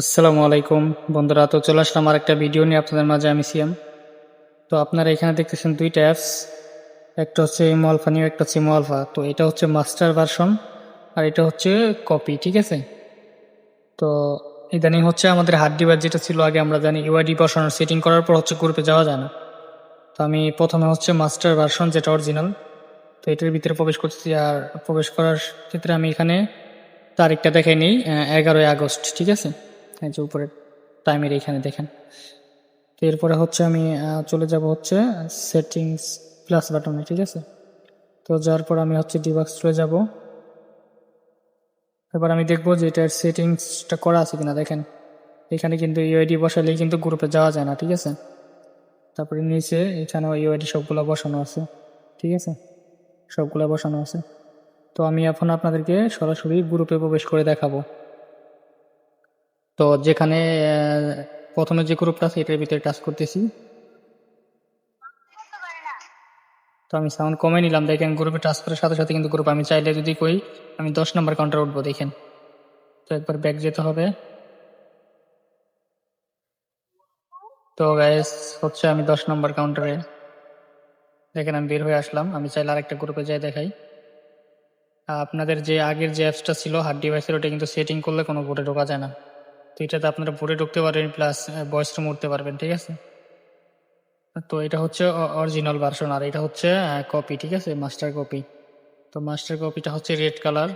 আসসালামু আলাইকুম। বন্ধুরা, তো চলে আসলাম আর একটা ভিডিও নিয়ে আপনাদের মাঝে, আমি সিএম তো আপনারা এখানে দেখতেছেন দুইটা অ্যাপস একটা হচ্ছে ইমো আলফা নিউ, একটা হচ্ছে ইমো আলফা তো এটা হচ্ছে মাস্টার ভার্সন আর এটা হচ্ছে কপি ঠিক আছে? তো ইদানিং হচ্ছে আমাদের হার্ড ডিভাইস যেটা ছিল, আগে আমরা জানি ইউআইডি বসানোর সেটিং করার পর হচ্ছে গ্রুপে যাওয়া যায় না। তো আমি প্রথমে হচ্ছে মাস্টার ভার্সন যেটা অরিজিনাল তো এটার ভিতরে প্রবেশ করতেছি আর প্রবেশ করার ক্ষেত্রে আমি এখানে তারিখটা দেখে নিই এগারোই আগস্ট, ঠিক আছে? এই যে উপরে টাইমের এইখানে দেখেন। তো এরপরে হচ্ছে আমি চলে যাব হচ্ছে সেটিংস প্লাস বাটনে ঠিক আছে? তো যাওয়ার পর আমি হচ্ছে ডিবাক্স চলে যাব। এবার আমি দেখব যে এটার সেটিংসটা করা আছে কিনা, দেখেন। এখানে কিন্তু ইউআইডি বসালেই কিন্তু গ্রুপে যাওয়া যায় না, ঠিক আছে? তারপরে নিচে এখানেও ইউআইডি সবগুলো বসানো আছে, ঠিক আছে? সবগুলো বসানো আছে। তো আমি এখন আপনাদেরকে সরাসরি গ্রুপে প্রবেশ করে দেখাবো। তো যেখানে প্রথমে যে গ্রুপটা আছে, এটার ভিতরে টাচ করতেছি। তো আমি সাউন্ড কমে নিলাম, দেখেন গ্রুপে টাচ করার সাথে সাথে কিন্তু গ্রুপ আমি চাইলে যদি কই, আমি দশ নম্বর কাউন্টার উঠবো, দেখেন। তো একবার ব্যাক যেতে হবে। তো গ্যাস হচ্ছে আমি দশ নম্বর কাউন্টারে দেখেন আমি বের হয়ে আসলাম। আমি চাইলে আরেকটা গ্রুপে যাই দেখাই। আপনাদের যে আগের যে অ্যাপসটা ছিল হার্ড ডিভাইসের ওটা কিন্তু সেটিং করলে কোনো ভোটে ঢোকা যায় না। তো এটাতে আপনারা ভোটে ঢুকতে পারবেন প্লাস ভয়েস রুম উঠতে পারবেন, ঠিক আছে? তো এটা হচ্ছে অরিজিনাল ভার্সন আর এটা হচ্ছে কপি ঠিক আছে? মাস্টার কপি তো মাস্টার কপিটা হচ্ছে রেড কালার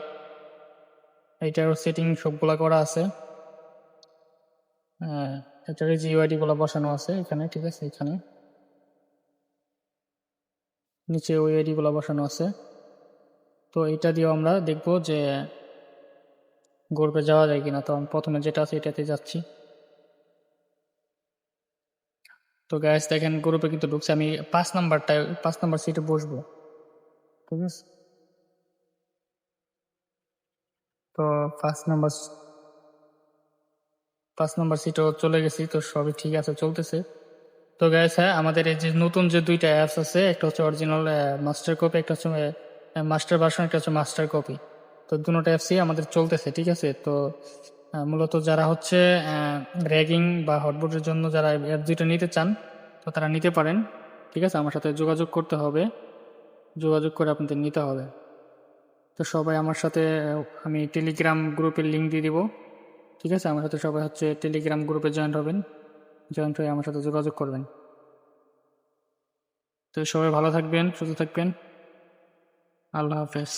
এইটার সেটিং সবগুলা করা আছে। হ্যাঁ এটার যে ইউআইডি গুলো বসানো আছে এখানে, ঠিক আছে? এখানে। নিচে ওইআইডি গুলো বসানো আছে। তো এটা দিয়েও আমরা দেখব যে গ্রুপে যাওয়া যায় কিনা? তো আমি প্রথমে যেটা আছে এটাতে যাচ্ছি। তো গ্যাস দেখেন গ্রুপে কিন্তু ঢুকছে। আমি পাঁচ নাম্বারটায়, পাঁচ নাম্বার সিটে বসবো। ঠিক আছে? তো পাঁচ নাম্বার পাঁচ নাম্বার সিটও চলে গেছি। তো সবই ঠিক আছে, চলতেছে। তো গ্যাস হ্যাঁ আমাদের এই যে নতুন যে দুইটা অ্যাপস আছে, একটা হচ্ছে অরিজিনাল মাস্টার কপি একটা হচ্ছে মাস্টার ভার্সন একটা হচ্ছে মাস্টার কপি তো দুটো অ্যাপসই আমাদের চলতেছে, ঠিক আছে? তো মূলত যারা হচ্ছে র্যাগিং বা হটবোর্ডের জন্য যারা অ্যাপ দুইটা নিতে চান, তো তারা নিতে পারেন, ঠিক আছে? আমার সাথে যোগাযোগ করতে হবে, যোগাযোগ করে আপনাদের নিতে হবে। তো সবাই আমার সাথে আমি টেলিগ্রাম গ্রুপের লিঙ্ক দিয়ে দিব, ঠিক আছে? আমার সাথে সবাই হচ্ছে টেলিগ্রাম গ্রুপে জয়েন হবেন জয়েন হয়ে আমার সাথে যোগাযোগ করবেন। তো সবাই ভালো থাকবেন, সুস্থ থাকবেন। আল্লাহ হাফেজ।